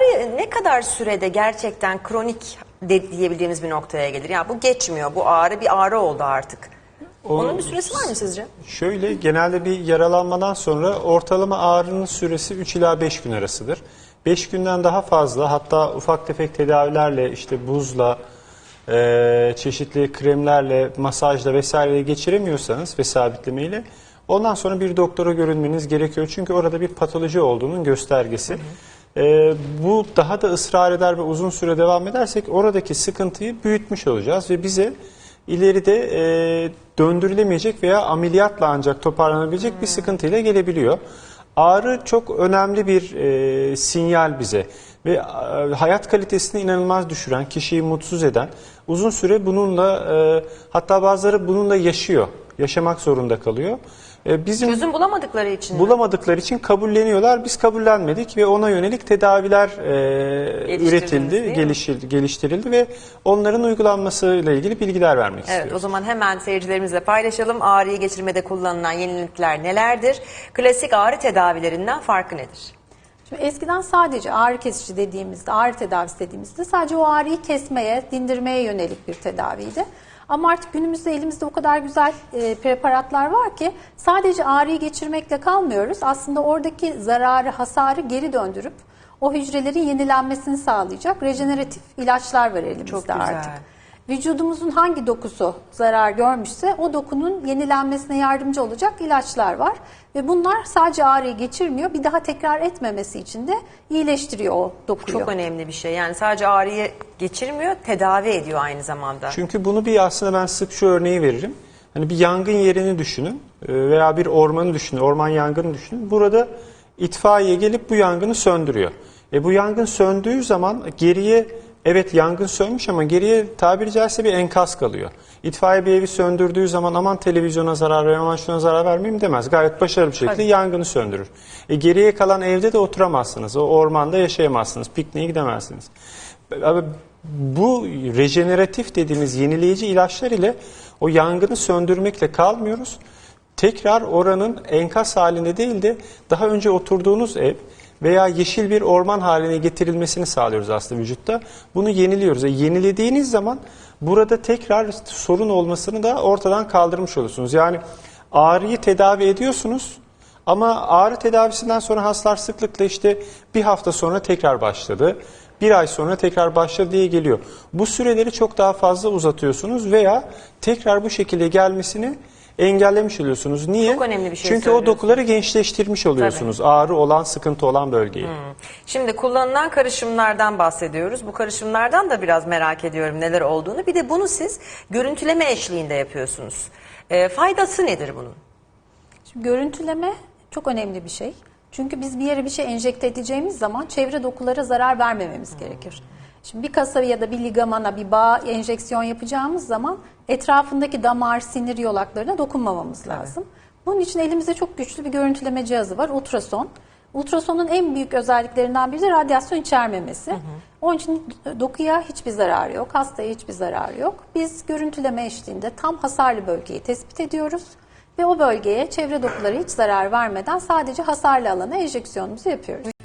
Ağrı ne kadar sürede gerçekten kronik de, diyebildiğimiz bir noktaya gelir? Ya bu geçmiyor, bu ağrı bir ağrı oldu artık. O- Onun bir süresi var mı sizce? Şöyle genelde bir yaralanmadan sonra ortalama ağrının süresi 3 ila 5 gün arasıdır. 5 günden daha fazla hatta ufak tefek tedavilerle işte buzla, e, çeşitli kremlerle, masajla vesaireyle geçiremiyorsanız ve sabitlemeyle ondan sonra bir doktora görünmeniz gerekiyor. Çünkü orada bir patoloji olduğunun göstergesi. E, bu daha da ısrar eder ve uzun süre devam edersek oradaki sıkıntıyı büyütmüş olacağız ve bize ileride e, döndürülemeyecek veya ameliyatla ancak toparlanabilecek bir sıkıntıyla gelebiliyor. Ağrı çok önemli bir e, sinyal bize ve e, hayat kalitesini inanılmaz düşüren, kişiyi mutsuz eden, uzun süre bununla e, hatta bazıları bununla yaşıyor, yaşamak zorunda kalıyor. E, bizim Çözüm bulamadıkları için mi? bulamadıkları için kabulleniyorlar. Biz kabullenmedik ve ona yönelik tedaviler e, Geliştirdiniz, üretildi, mi? geliştirildi, geliştirildi ve onların uygulanmasıyla ilgili bilgiler vermek Evet istiyoruz. o zaman hemen seyircilerimizle paylaşalım. Ağrıyı geçirmede kullanılan yenilikler nelerdir? Klasik ağrı tedavilerinden farkı nedir? Şimdi eskiden sadece ağrı kesici dediğimizde, ağrı tedavisi dediğimizde sadece o ağrıyı kesmeye, dindirmeye yönelik bir tedaviydi. Ama artık günümüzde elimizde o kadar güzel e, preparatlar var ki sadece ağrıyı geçirmekle kalmıyoruz. Aslında oradaki zararı, hasarı geri döndürüp o hücrelerin yenilenmesini sağlayacak rejeneratif ilaçlar var elimizde Çok güzel. artık. Vücudumuzun hangi dokusu zarar görmüşse o dokunun yenilenmesine yardımcı olacak ilaçlar var. Ve bunlar sadece ağrıyı geçirmiyor, bir daha tekrar etmemesi için de iyileştiriyor o dokuyu. Çok önemli bir şey. Yani sadece ağrıyı geçirmiyor, tedavi ediyor aynı zamanda. Çünkü bunu bir aslında ben sık şu örneği veririm. Hani bir yangın yerini düşünün e, veya bir ormanı düşünün, orman yangını düşünün. Burada itfaiye gelip bu yangını söndürüyor. E bu yangın söndüğü zaman geriye evet yangın sönmüş ama geriye tabiri caizse bir enkaz kalıyor. İtfaiye bir evi söndürdüğü zaman aman televizyona zarar vermeyeyim, aman şuna zarar vermeyeyim demez. Gayet başarılı bir şekilde Tabii. yangını söndürür. E geriye kalan evde de oturamazsınız. O ormanda yaşayamazsınız. Pikniğe gidemezsiniz. Abi bu rejeneratif dediğimiz yenileyici ilaçlar ile o yangını söndürmekle kalmıyoruz. Tekrar oranın enkaz halinde değil de daha önce oturduğunuz ev veya yeşil bir orman haline getirilmesini sağlıyoruz aslında vücutta. Bunu yeniliyoruz. E, yenilediğiniz zaman burada tekrar sorun olmasını da ortadan kaldırmış oluyorsunuz. Yani ağrıyı tedavi ediyorsunuz ama ağrı tedavisinden sonra hastalar sıklıkla işte bir hafta sonra tekrar başladı. Bir ay sonra tekrar başladı diye geliyor. Bu süreleri çok daha fazla uzatıyorsunuz veya tekrar bu şekilde gelmesini engellemiş oluyorsunuz. Niye? Çok önemli bir şey Çünkü o dokuları gençleştirmiş oluyorsunuz. Ağrı olan, sıkıntı olan bölgeyi. Şimdi kullanılan karışımlardan bahsediyoruz. Bu karışımlardan da biraz merak ediyorum neler olduğunu. Bir de bunu siz görüntüleme eşliğinde yapıyorsunuz. Ee, faydası nedir bunun? Şimdi görüntüleme çok önemli bir şey. Çünkü biz bir yere bir şey enjekte edeceğimiz zaman çevre dokulara zarar vermememiz gerekir. Şimdi bir kasa ya da bir ligamana, bir bağ enjeksiyon yapacağımız zaman etrafındaki damar, sinir yolaklarına dokunmamamız lazım. Bunun için elimizde çok güçlü bir görüntüleme cihazı var, ultrason. Ultrasonun en büyük özelliklerinden biri de radyasyon içermemesi. Onun için dokuya hiçbir zararı yok, hastaya hiçbir zararı yok. Biz görüntüleme eşliğinde tam hasarlı bölgeyi tespit ediyoruz ve o bölgeye çevre dokuları hiç zarar vermeden sadece hasarlı alana enjeksiyonumuzu yapıyoruz.